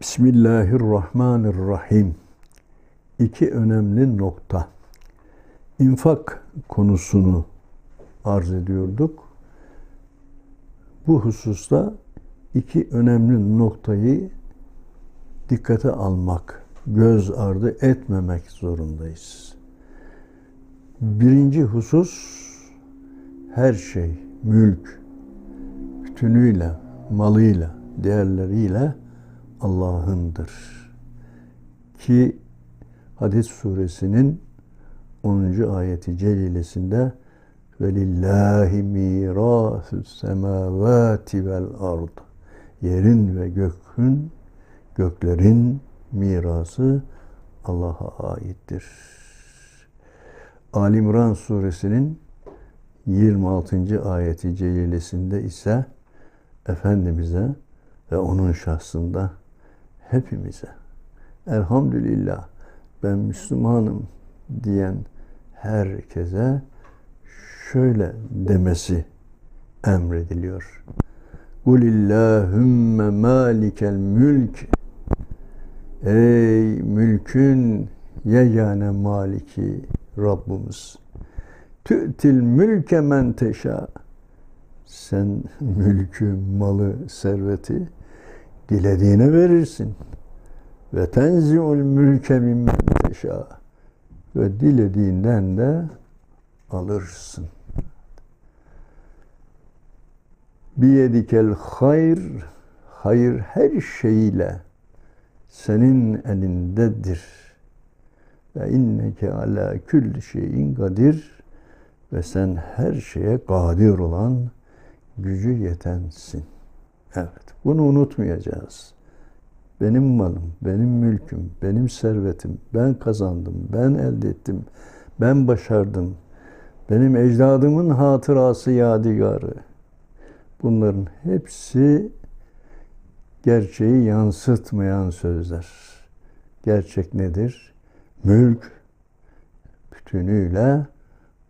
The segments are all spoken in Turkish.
Bismillahirrahmanirrahim. İki önemli nokta. İnfak konusunu arz ediyorduk. Bu hususta iki önemli noktayı dikkate almak, göz ardı etmemek zorundayız. Birinci husus her şey, mülk, bütünüyle, malıyla, değerleriyle Allah'ındır. Ki Hadis suresinin 10. ayeti celilesinde velillahi mirasu semavati vel ard yerin ve gökün göklerin mirası Allah'a aittir. Ali İmran suresinin 26. ayeti celilesinde ise Efendimiz'e ve onun şahsında hepimize elhamdülillah ben Müslümanım diyen herkese şöyle demesi emrediliyor. Kulillahümme malikel mülk Ey mülkün yegane maliki Rabbimiz. Tü'til mülke men teşa. Sen mülkü, malı, serveti dilediğine verirsin. Ve tenzi'ul mülke mimmen teşâ. Ve dilediğinden de alırsın. Biyedikel hayr, hayır her şeyiyle senin elindedir. Ve inneke ala külli şeyin kadir ve sen her şeye kadir olan gücü yetensin. Evet, bunu unutmayacağız. Benim malım, benim mülküm, benim servetim, ben kazandım, ben elde ettim, ben başardım. Benim ecdadımın hatırası yadigarı. Bunların hepsi gerçeği yansıtmayan sözler. Gerçek nedir? Mülk bütünüyle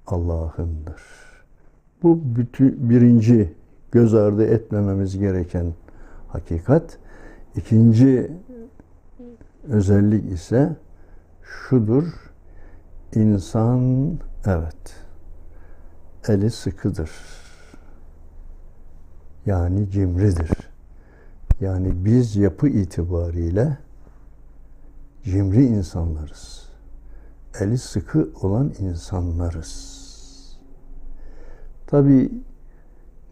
Allah'ındır. Bu bütün, birinci göz ardı etmememiz gereken hakikat. İkinci özellik ise şudur. İnsan evet eli sıkıdır. Yani cimridir. Yani biz yapı itibariyle cimri insanlarız. Eli sıkı olan insanlarız. Tabi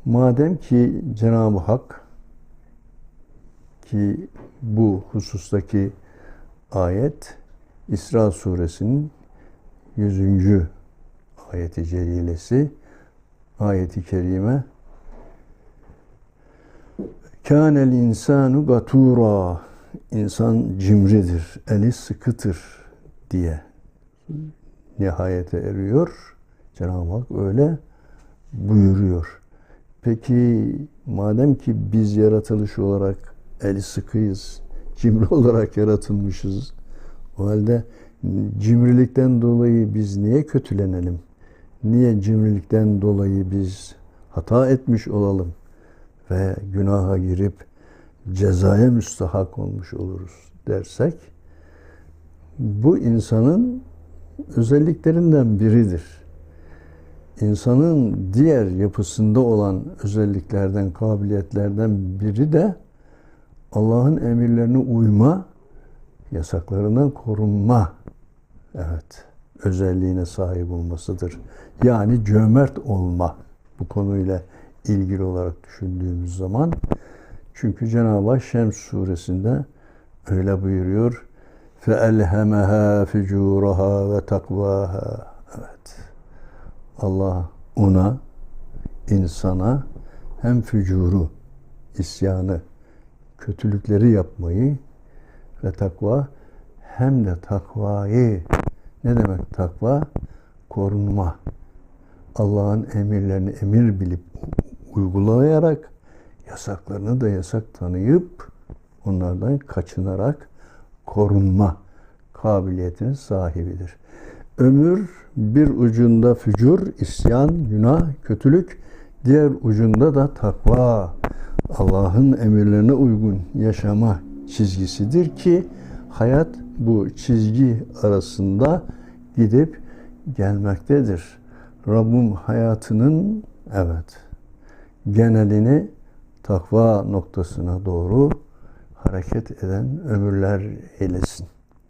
madem ki Cenab-ı Hak ki bu husustaki ayet İsra suresinin 100. ayeti celilesi ayeti kerime Kânel insanu gatura insan cimridir, eli sıkıtır diye nihayete eriyor. Cenab-ı Hak öyle buyuruyor. Peki madem ki biz yaratılış olarak eli sıkıyız, cimri olarak yaratılmışız. O halde cimrilikten dolayı biz niye kötülenelim? Niye cimrilikten dolayı biz hata etmiş olalım ve günaha girip cezaya müstahak olmuş oluruz dersek bu insanın özelliklerinden biridir insanın diğer yapısında olan özelliklerden, kabiliyetlerden biri de Allah'ın emirlerine uyma, yasaklarından korunma evet özelliğine sahip olmasıdır. Yani cömert olma bu konuyla ilgili olarak düşündüğümüz zaman çünkü Cenab-ı Hak Şems suresinde öyle buyuruyor. فَاَلْهَمَهَا فِجُورَهَا ve. Evet. Allah ona, insana hem fücuru, isyanı, kötülükleri yapmayı ve takva hem de takvayı ne demek takva? Korunma. Allah'ın emirlerini emir bilip uygulayarak yasaklarını da yasak tanıyıp onlardan kaçınarak korunma kabiliyetinin sahibidir. Ömür bir ucunda fücur, isyan, günah, kötülük, diğer ucunda da takva, Allah'ın emirlerine uygun yaşama çizgisidir ki hayat bu çizgi arasında gidip gelmektedir. Rabbim hayatının evet genelini takva noktasına doğru hareket eden ömürler eylesin.